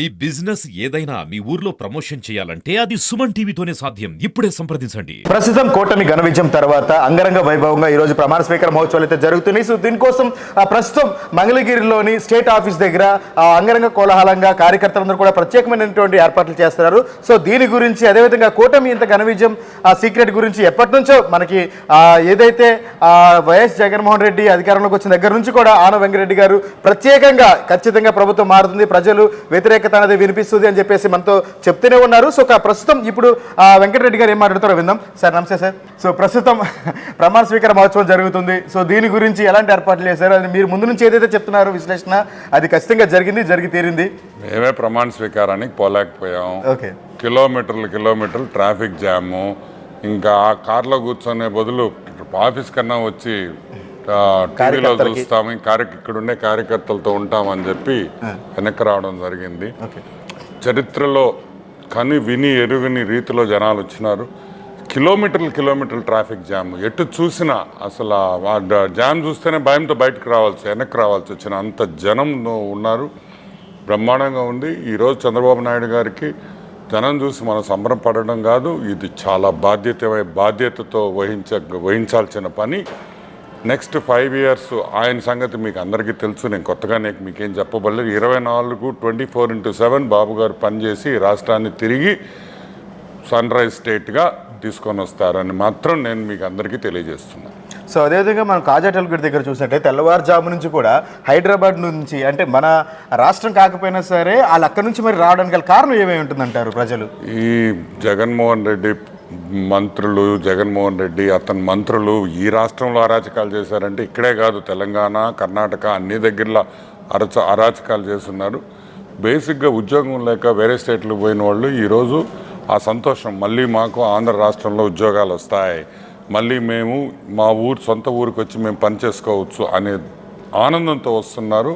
మీ business ఏదైనా మీ ఊర్లో promotion చేయాలంటే అది సుమన్ టీవీతోనే సాధ్యం. ఇప్పుడే సంప్రదించండి. ప్రస్తుతం కూటమి ఘన విజయం తర్వాత అంగరంగ వైభవంగా ఈ రోజు ప్రమాణ స్వీకార మహోత్సవాలు అయితే జరుగుతున్నాయి. సో దీనికోసం ప్రస్తుతం మంగళగిరిలోని స్టేట్ ఆఫీస్ దగ్గర అంగరంగ కోలాహలంగా కార్యకర్తలందరూ కూడా ప్రత్యేకమైనటువంటి ఏర్పాట్లు చేస్తున్నారు. సో దీని గురించి అదేవిధంగా కూటమి ఇంత ఘన విజయం ఆ సీక్రెట్ గురించి ఎప్పటి నుంచో మనకి ఏదైతే వైఎస్ జగన్మోహన్ రెడ్డి అధికారంలోకి వచ్చిన దగ్గర నుంచి కూడా ఆన వెంకరెడ్డి గారు ప్రత్యేకంగా ఖచ్చితంగా ప్రభుత్వం మారుతుంది. ప్రజలు వ్యతిరేకత అనేది వినిపిస్తుంది అని చెప్పేసి మనతో చెప్తూనే ఉన్నారు. సో ప్రస్తుతం ఇప్పుడు వెంకటరెడ్డి గారు ఏం మాట్లాడతారో విందాం. సార్ నమస్తే సార్. సో ప్రస్తుతం ప్రమాణ స్వీకార మహోత్సవం జరుగుతుంది. సో దీని గురించి ఎలాంటి ఏర్పాట్లు చేశారు అది మీరు ముందు నుంచి ఏదైతే చెప్తున్నారో విశ్లేషణ అది ఖచ్చితంగా జరిగింది జరిగి తీరింది. మేమే ప్రమాణ స్వీకారానికి పోలేకపోయాం. ఓకే. కిలోమీటర్లు కిలోమీటర్లు ట్రాఫిక్ జాము ఇంకా ఆ కార్లో కూర్చొనే బదులు ఆఫీస్ కన్నా వచ్చి టీవీలో. చూస్తాము. ఇక్కడ ఉండే కార్యకర్తలతో ఉంటామని చెప్పి వెనక్కి రావడం జరిగింది. చరిత్రలో కని విని ఎరుగని రీతిలో జనాలు వచ్చినారు. కిలోమీటర్లు కిలోమీటర్లు ట్రాఫిక్ జామ్. ఎటు చూసినా అసలు ఆ- జామ్ చూస్తేనే భయంతో బయటకు రావాల్సి వెనక్కి రావాల్సి వచ్చిన అంత జనం ఉన్నారు. బ్రహ్మాండంగా ఉంది. ఈరోజు చంద్రబాబు నాయుడు గారికి జనం చూసి మనం సంబరపడడం కాదు. ఇది చాలా బాధ్యత బాధ్యతతో వహించ వహించాల్సిన పని. నెక్స్ట్ ఫైవ్ ఇయర్స్ ఆయన సంగతి మీకు అందరికీ తెలుసు. నేను కొత్తగా నీకు మీకేం చెప్పబడలేదు. ఇరవై నాలుగు twenty four into seven Babu గారు పనిచేసి రాష్ట్రాన్ని తిరిగి సన్ రైజ్ స్టేట్గా తీసుకొని వస్తారని మాత్రం నేను మీకు అందరికీ తెలియజేస్తున్నాను సో అదేవిధంగా మనం కాజాటల్గడ్ దగ్గర చూసినట్టే తెల్లవారుజాము నుంచి కూడా హైదరాబాద్ నుంచి అంటే మన రాష్ట్రం కాకపోయినా సరే వాళ్ళు అక్కడి నుంచి మరి రావడానికి కారణం ఏమై ఉంటుందంటారు ప్రజలు? ఈ జగన్మోహన్ రెడ్డి మంత్రులు జగన్మోహన్ రెడ్డి అతని మంత్రులు ఈ రాష్ట్రంలో అరాచకాలు చేశారంటే ఇక్కడే కాదు తెలంగాణ కర్ణాటక అన్ని దగ్గరలో అరచ అరాచకాలు చేస్తున్నారు. బేసిక్గా ఉద్యోగం లేక వేరే స్టేట్లు పోయిన వాళ్ళు ఈరోజు ఆ సంతోషం మళ్ళీ మాకు ఆంధ్ర రాష్ట్రంలో ఉద్యోగాలు వస్తాయి. మళ్ళీ మేము మా ఊరు సొంత ఊరికి వచ్చి మేము పని చేసుకోవచ్చు అనే ఆనందంతో వస్తున్నారు.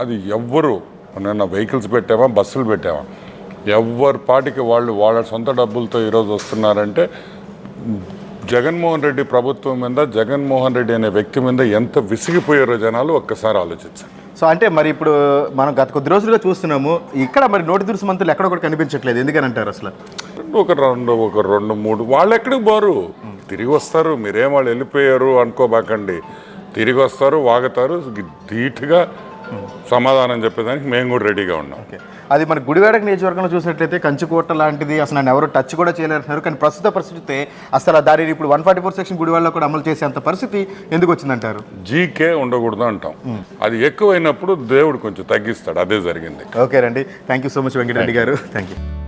అది ఎవ్వరు నిన్న వెహికల్స్ పెట్టామా బస్సులు పెట్టామా? ఎవరి పాటికి వాళ్ళు వాళ్ళ సొంత డబ్బులతో ఈరోజు వస్తున్నారంటే జగన్మోహన్ రెడ్డి ప్రభుత్వం మీద జగన్మోహన్ రెడ్డి అనే వ్యక్తి మీద ఎంత విసిగిపోయారో జనాలు ఒక్కసారి ఆలోచించండి. సో అంటే మరి ఇప్పుడు మనం గత కొద్ది రోజులుగా చూస్తున్నాము ఇక్కడ మరి నోటి దురుసు మంత్రులు ఎక్కడ కూడా కనిపించట్లేదు. ఎందుకని అంటారు అసలు? ఒక రెండు ఒక రెండు మూడు వాళ్ళు ఎక్కడికి పోరు? తిరిగి వస్తారు మీరేం వాళ్ళు వెళ్ళిపోయారు అనుకోబాకండి. తిరిగి వస్తారు వాగుతారు ధీటుగా సమాధానం చెప్పేదానికి మేము కూడా రెడీగా ఉన్నాం. అది మన గుడివాడక నియోజకవర్గంలో చూసినట్లయితే కంచుకోట లాంటిది అసలు నన్ను ఎవరు టచ్ కూడా చేయలేరు కానీ ప్రస్తుత పరిస్థితి అసలు దానిని ఇప్పుడు వన్ ఫార్టీ ఫోర్ సెక్షన్ గుడివాడలో కూడా అమలు చేసేంత పరిస్థితి ఎందుకు వచ్చిందంటారు? జీకే ఉండకూడదు అంటాం. అది ఎక్కువైనప్పుడు దేవుడు కొంచెం తగ్గిస్తాడు. అదే జరిగింది. ఓకే రండి. Thank you so much Venkatareddy గారు. Thank you